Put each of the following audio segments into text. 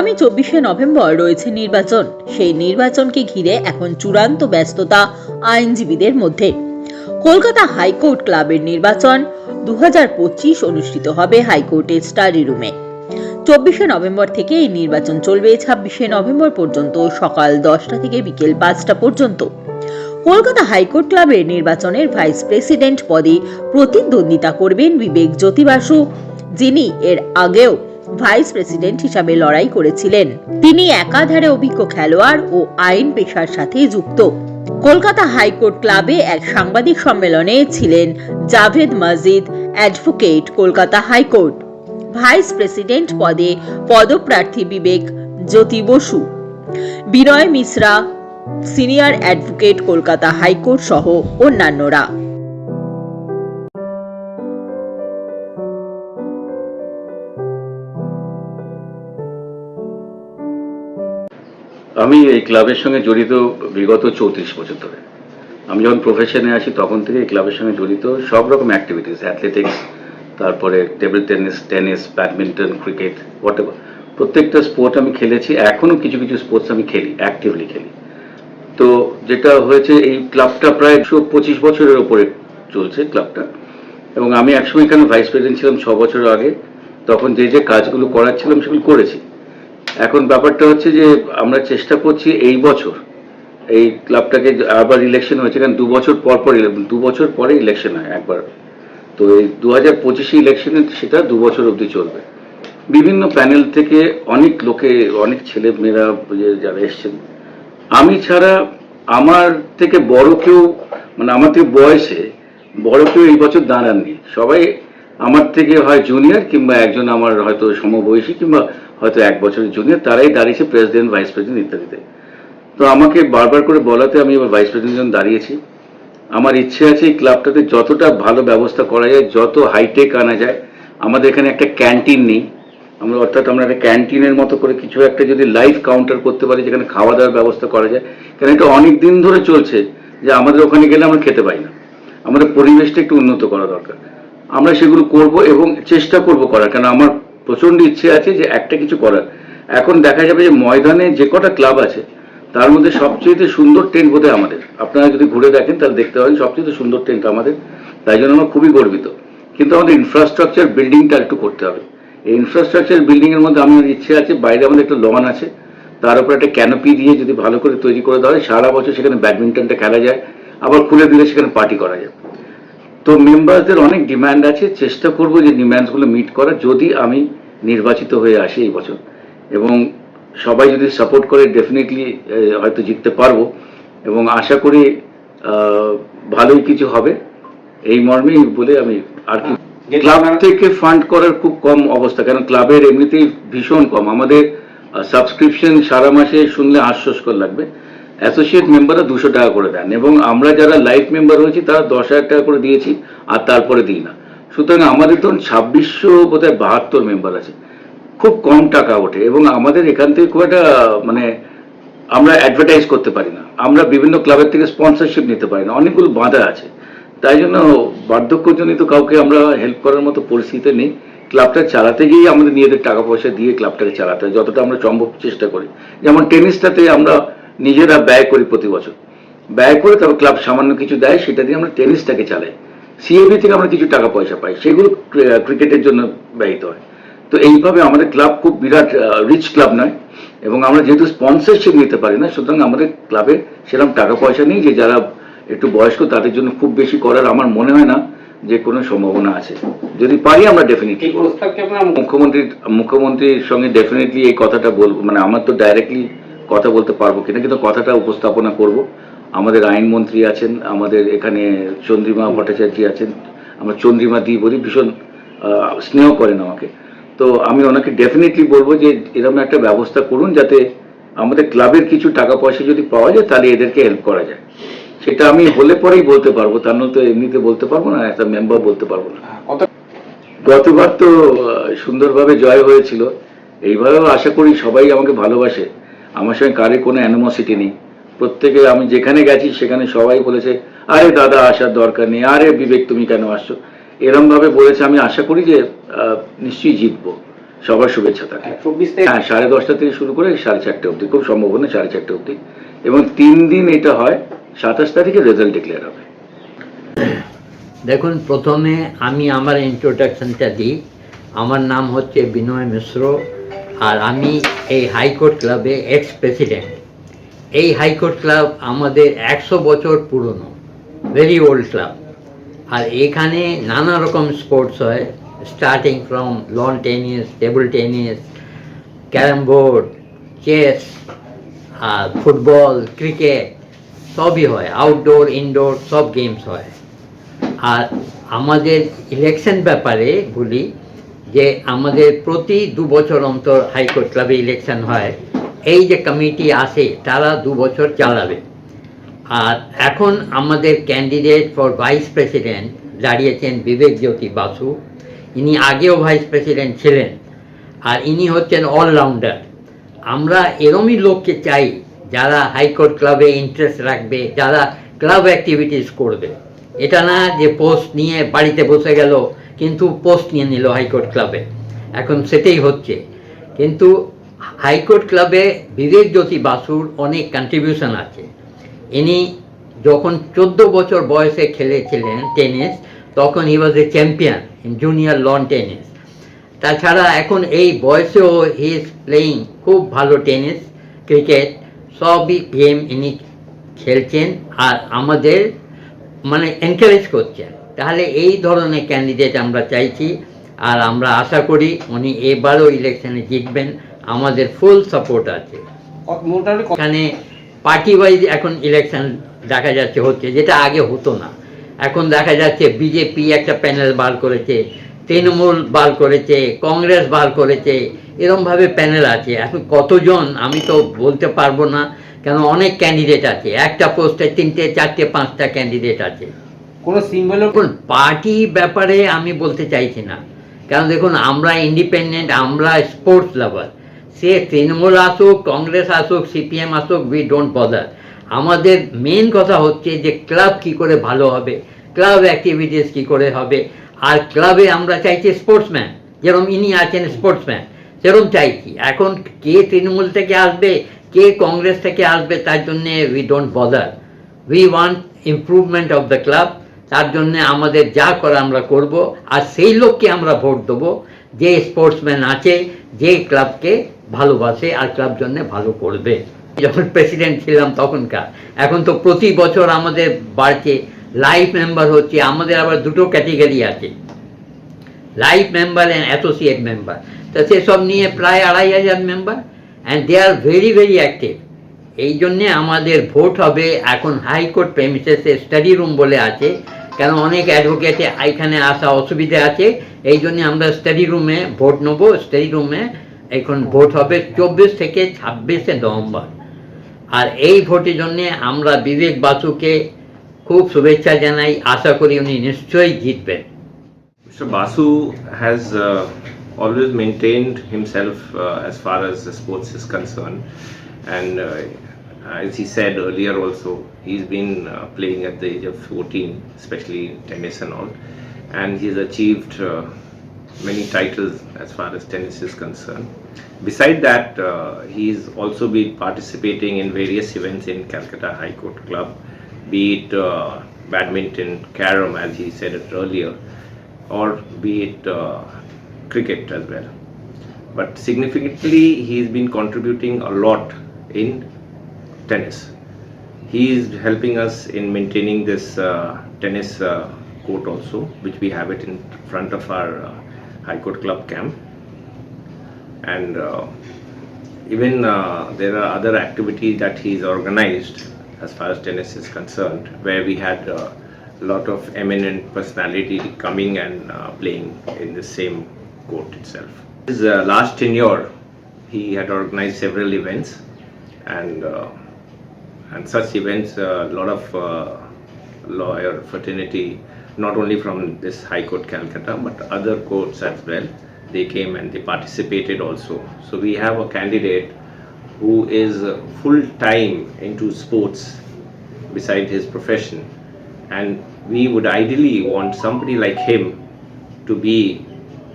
আগামী চব্বিশে নভেম্বর রয়েছে নির্বাচন। সেই নির্বাচনকে ঘিরে এখন চূড়ান্ত ব্যস্ততা আইনজীবীদের মধ্যে। কলকাতা হাইকোর্ট ক্লাবের নির্বাচন দুই হাজার পঁচিশ অনুষ্ঠিত হবে হাইকোর্টের স্টাডি রুমে। চব্বিশে নভেম্বর থেকে এই নির্বাচন চলবে ছাব্বিশে নভেম্বর পর্যন্ত সকাল দশটা থেকে বিকেল পাঁচটা পর্যন্ত। কলকাতা হাইকোর্ট ক্লাবের নির্বাচনের ভাইস প্রেসিডেন্ট পদে প্রতিদ্বন্দ্বিতা করবেন বিবেক জ্যোতি বাসু, যিনি এর আগেও ভাইস প্রেসিডেন্ট হিসাবে লড়াই করেছিলেন। তিনি একাধারে অভিজ্ঞ খেলোয়াড় ও আইন পেশার সাথে যুক্ত। কলকাতা হাইকোর্ট ক্লাবে এক সাংবাদিক সম্মেলনে ছিলেন Javed Majid, advocate Kolkata high court. Vice president পদে পদপ্রার্থী Bibek Jyoti Basu. Binay Mishra, senior advocate Kolkata high court সহ অন্যান্যরা। আমি এই ক্লাবের সঙ্গে জড়িত বিগত চৌত্রিশ বছর ধরে। আমি যখন প্রফেশনে আসি, তখন থেকে এই ক্লাবের সঙ্গে জড়িত সব রকম অ্যাক্টিভিটিস অ্যাথলেটিক্স তারপরে table tennis tennis badminton cricket what প্রত্যেকটা স্পোর্ট আমি খেলেছি এখনও কিছু কিছু স্পোর্টস আমি খেলি অ্যাক্টিভলি খেলি। তো যেটা হয়েছে, এই ক্লাবটা প্রায় একশো পঁচিশ বছরের ওপরে চলছে ক্লাবটা। এবং আমি একসময় এখানে ভাইস প্রেসিডেন্ট ছিলাম, ছ বছর আগে। তখন যে যে কাজগুলো করার ছিলাম, সেগুলো করেছি। এখন ব্যাপারটা হচ্ছে যে আমরা চেষ্টা করছি এই বছর, এই ক্লাবটাকে আবার ইলেকশন হয়েছে, কারণ দু বছর পর পর দু বছর পরে ইলেকশন হয় একবার। তো এই দু হাজার পঁচিশে ইলেকশনে সেটা দু বছর অবধি চলবে। বিভিন্ন প্যানেল থেকে অনেক লোকে, অনেক ছেলে মেয়েরা যারা এসছেন, আমি ছাড়া আমার থেকে বড় কেউ মানে আমার থেকে বয়সে বড় কেউ এই বছর দাঁড়াননি। সবাই আমার থেকে হয় জুনিয়র কিংবা একজন আমার হয়তো সমবয়সী কিংবা হয়তো এক বছরের জুনিয়র, তারাই দাঁড়িয়েছে প্রেসিডেন্ট ভাইস প্রেসিডেন্ট ইত্যাদিতে। তো আমাকে বারবার করে বলাতে আমি এবার ভাইস প্রেসিডেন্ট জন্য দাঁড়িয়েছি। আমার ইচ্ছে আছে এই ক্লাবটাতে যতটা ভালো ব্যবস্থা করা যায়, যত হাইটেক আনা যায়, আমাদের এখানে একটা ক্যান্টিন নেই। আমরা অর্থাৎ আমরা একটা ক্যান্টিনের মতো করে কিছু একটা যদি লাইভ কাউন্টার করতে পারি, যেখানে খাওয়া দাওয়ার ব্যবস্থা করা যায়। কারণ এটা অনেক দিন ধরে চলছে যে আমাদের ওখানে গেলে আমরা খেতে পাই না। আমাদের পরিবেশটা একটু উন্নত করা দরকার। আমরা সেগুলো করব এবং চেষ্টা করব করার। কারণ আমার প্রচণ্ড ইচ্ছে আছে যে একটা কিছু করার। এখন দেখা যাবে যে ময়দানে যে কটা ক্লাব আছে, তার মধ্যে সবচেয়ে সুন্দর টেন্ট বোধহয় আমাদের। আপনারা যদি ঘুরে দেখেন, তাহলে দেখতে পাবেন সবচেয়ে সুন্দর টেন্ট আমাদের। তাই জন্য আমরা খুবই গর্বিত। কিন্তু আমাদের ইনফ্রাস্ট্রাকচার বিল্ডিংটা একটু করতে হবে। এই ইনফ্রাস্ট্রাকচার বিল্ডিং এর মধ্যে আমার ইচ্ছে আছে, বাইরে আমাদের একটা লন আছে। তার উপর একটা ক্যানোপি দিয়ে যদি ভালো করে তৈরি করে দেওয়া হয়, সারা বছর সেখানে ব্যাডমিন্টনটা খেলা যায়। আবার খুলে দিলে সেখানে পার্টি করা যায়। তো মেম্বারদের অনেক ডিমান্ড আছে চেষ্টা করব যে ডিমান্ডসগুলো মিট করার যদি আমি নির্বাচিত হয়ে আসি এই বছর। এবং সবাই যদি সাপোর্ট করে ডেফিনেটলি হয়তো জিততে পারব। এবং আশা করি ভালোই কিছু হবে। এই মর্মেই বলে আমি আর কি ক্লাব থেকে ফান্ড করার খুব কম অবস্থা কারণ ক্লাবের এমনিতেই ভীষণ কম। আমাদের সাবস্ক্রিপশন সারা মাসে শুনলে হাস্যস্কর লাগবে। অ্যাসোসিয়েট মেম্বাররা দুশো টাকা করে দেন এবং আমরা যারা লাইফ মেম্বার হয়েছি, তারা দশ হাজার টাকা করে দিয়েছি, আর তারপরে দিই না। সুতরাং আমাদের ধরুন ছাব্বিশশো বোধহয় বাহাত্তর মেম্বার আছে। খুব কম টাকা ওঠে এবং আমাদের এখান থেকে খুব একটা মানে আমরা অ্যাডভার্টাইজ করতে পারি না। আমরা বিভিন্ন ক্লাবের থেকে স্পন্সরশিপ নিতে পারি না। অনেকগুলো বাধা আছে। তাই জন্য বার্ধক্যজনিত কাউকে আমরা হেল্প করার মতো পরিস্থিতি নেই। ক্লাবটা চালাতে গিয়েই আমাদের নিজেদের টাকা পয়সা দিয়ে ক্লাবটাকে চালাতে হয়, যতটা আমরা সম্ভব চেষ্টা করি। যেমন টেনিসটাতে আমরা নিজেরা ব্যয় করি প্রতি বছর। ব্যয় করে তারপর ক্লাব সামান্য কিছু দেয় সেটা দিয়ে আমরা টেনিসটাকে চালাই। সিএবি থেকে আমরা কিছু টাকা পয়সা পাই সেগুলো ক্রিকেটের জন্য ব্যয়িত হয়। তো এইভাবে আমাদের ক্লাব খুব বিরাট রিচ ক্লাব নয় এবং আমরা যেহেতু স্পন্সরশিপ নিতে পারি না সুতরাং আমাদের ক্লাবে সেরকম টাকা পয়সা নেই যে যারা একটু বয়স্ক তাদের জন্য খুব বেশি করার আমার মনে হয় না যে কোনো সম্ভাবনা আছে। যদি পারি আমরা ডেফিনেটলি মুখ্যমন্ত্রীর মুখ্যমন্ত্রীর সঙ্গে ডেফিনেটলি এই কথাটা বলব। মানে আমার তো ডাইরেক্টলি কথা বলতে পারব কিনা কিন্তু কথাটা উপস্থাপনা করব। আমাদের আইনমন্ত্রী আছেন আমাদের এখানে চন্দ্রিমা ভট্টাচার্য আছেন আমরা চন্দ্রিমা দি বলি ভীষণ স্নেহ করেন আমাকে। তো আমি ওনাকে ডেফিনেটলি বলব যে এরকম একটা ব্যবস্থা করুন যাতে আমাদের ক্লাবের কিছু টাকা পয়সা যদি পাওয়া যায় তাহলে এদেরকে হেল্প করা যায়। সেটা আমি হলে পরেই বলতে পারব তার নয় তো এমনিতে বলতে পারব না একটা মেম্বার বলতে পারব না। কত গতবার তো সুন্দরভাবে জয় হয়েছিল। এইভাবেও আশা করি সবাই আমাকে ভালোবাসে। আমার সঙ্গে কারে কোনো অ্যানিমোসিটি নেই। প্রত্যেকে আমি যেখানে গেছি সেখানে সবাই বলেছে আরে দাদা আসার দরকার নেই। আরে বিবেক তুমি কেন আসছো? এরম ভাবে বলেছে আমি আশা করি যে নিশ্চয়ই জিতবো। সবার শুভেচ্ছা থাকে চব্বিশ হ্যাঁ সাড়ে দশটা থেকে শুরু করে সাড়ে চারটে অবধি খুব সম্ভব না সাড়ে চারটে অবধি। এবং তিন দিন এটা হয় সাতাশ তারিখে রেজাল্ট ডিক্লেয়ার হবে। দেখুন প্রথমে আমি আমার ইন্ট্রোডাকশনটা দিই। আমার নাম হচ্ছে বিনয় মিশ্র। আর আমি এই হাইকোর্ট ক্লাবে এক্স প্রেসিডেন্ট এই হাইকোর্ট ক্লাব আমাদের একশো বছর পুরনো ভেরি ওল্ড ক্লাব আর এখানে নানা রকম স্পোর্টস হয় starting from lawn tennis table tennis carrom board chess R football cricket সবই হয় আউটডোর ইনডোর সব গেমস হয়। আর আমাদের ইলেকশন ব্যাপারে বলি যে আমাদের প্রতি দু বছর অন্তর হাইকোর্ট ক্লাবে ইলেকশন হয়, এই যে কমিটি আসে, তারা দু বছর চালাবে। আর এখন আমাদের ক্যান্ডিডেট ফর ভাইস প্রেসিডেন্ট দাঁড়িয়েছেন বিবেক জ্যোতি বাসু। ইনি আগেও ভাইস প্রেসিডেন্ট ছিলেন, আর ইনি হচ্ছেন অলরাউন্ডার আমরা এরমই লোককে চাই, যারা হাইকোর্ট ক্লাবে ইন্টারেস্ট রাখবে, যারা ক্লাব অ্যাক্টিভিটিস করবে। এটা না যে পোস্ট নিয়ে বাড়িতে বসে গেল কিন্তু পোস্ট নিয়ে নিল হাইকোর্ট ক্লাবে। এখন সেটাই হচ্ছে। কিন্তু হাইকোর্ট ক্লাবে বিবেক জ্যোতি বাসুর অনেক কন্ট্রিবিউশন আছে। ইনি যখন চোদ্দ বছর বয়সে খেলেছিলেন টেনিস, তখন he was a champion in junior lawn tennis তাছাড়া এখন এই বয়সেও হি ইজ প্লেয়িং খুব ভালো টেনিস ক্রিকেট সবই গেম ইনি খেলছেন আর আমাদের মানে এনকারেজ করছেন। তাহলে এই ধরনের ক্যান্ডিডেট আমরা চাইছি, আর আমরা আশা করি উনি এবারও ইলেকশনে জিতবেন। আমাদের ফুল সাপোর্ট আছে। এখানে পার্টি ওয়াইজ এখন ইলেকশন দেখা যাচ্ছে, হচ্ছে যেটা আগে হতো না। এখন দেখা যাচ্ছে বিজেপি একটা প্যানেল বার করেছে, তৃণমূল বার করেছে, কংগ্রেস বার করেছে, এরমভাবে প্যানেল আছে। এখন কতজন আমি তো বলতে পারব না, কেন অনেক ক্যান্ডিডেট আছে। একটা পোস্টে তিনটে, চারটে, পাঁচটা ক্যান্ডিডেট আছে। কোনো সিম্বলের দেখুন পার্টি ব্যাপারে আমি বলতে চাইছি না। কারণ দেখুন, আমরা ইন্ডিপেন্ডেন্ট আমরা স্পোর্টস লাভার সে তৃণমূল আসুক, কংগ্রেস আসুক সিপিএম আসুক উই ডোন্ট বদার আমাদের মেন কথা হচ্ছে যে ক্লাব কি করে ভালো হবে ক্লাব অ্যাক্টিভিটিস কি করে হবে। আর ক্লাবে আমরা চাইছি স্পোর্টসম্যান যেরকম ইনি আছেন স্পোর্টসম্যান সেরকম চাইছি। এখন কে তৃণমূল থেকে আসবে, কে কংগ্রেস থেকে আসবে, তার জন্যে we don't bother we want improvement of the club তার জন্য আমাদের যা করা আমরা করব, আর সেই লোককে আমরা ভোট দেবো, যে স্পোর্টসম্যান আছে, যে ক্লাবকে ভালোবাসে আর ক্লাব জন্য ভালো করবে। যখন প্রেসিডেন্ট ছিলাম তখনকার। এখন তো প্রতি বছর আমাদের বাড়ছে। লাইফ মেম্বার হচ্ছে, আমাদের আবার দুটো ক্যাটেগরি আছে। Life member and associate member তো সেসব নিয়ে প্রায় আড়াই হাজার member and they are very very active এই জন্যে আমাদের ভোট হবে, এখন হাইকোর্ট প্রেমিসেসে স্টাডি রুম বলে আছে। কেন অনেক অ্যাডভোকেটে এখানে আসা অসুবিধা আছে এই জন্যে আমরা স্টাডি রুমে ভোট নেব স্টাডি রুমে এখন ভোট হবে চব্বিশ থেকে ছাব্বিশে নভেম্বর। আর এই ভোটের জন্যে আমরা বিবেক বাসুকে খুব শুভেচ্ছা জানাই আশা করি উনি নিশ্চয়ই জিতবেন। Basu has has uh, always maintained himself uh, far is concerned, and uh, as he said earlier, also he's been uh, playing at the age of 14, especially tennis and all, and he's achieved uh, many titles as far as tennis is concerned. Beside that, uh, he's also been participating in various events in Calcutta High Court Club, be it uh, badminton, carom, as he said it earlier, or be it uh, cricket as well. But significantly, he's been contributing a lot in tennis. He is helping us in maintaining this uh, tennis uh, court also, which we have it in front of our uh, High Court Club camp. And even uh, there are other activities that he's organized as far as tennis is concerned, where we had a lot of eminent personality coming and uh, playing in the same court itself. His last tenure, he had organized several events, and and such events, a lot of uh, lawyer fraternity, not only from this High Court Calcutta, but other courts as well. They came and they participated also. So we have a candidate who is uh, full time into sports beside his profession, and we would ideally want somebody like him to be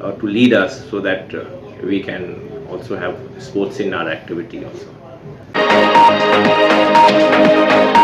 uh, to lead us so that uh, we can also have sports in our activity also. Thank you.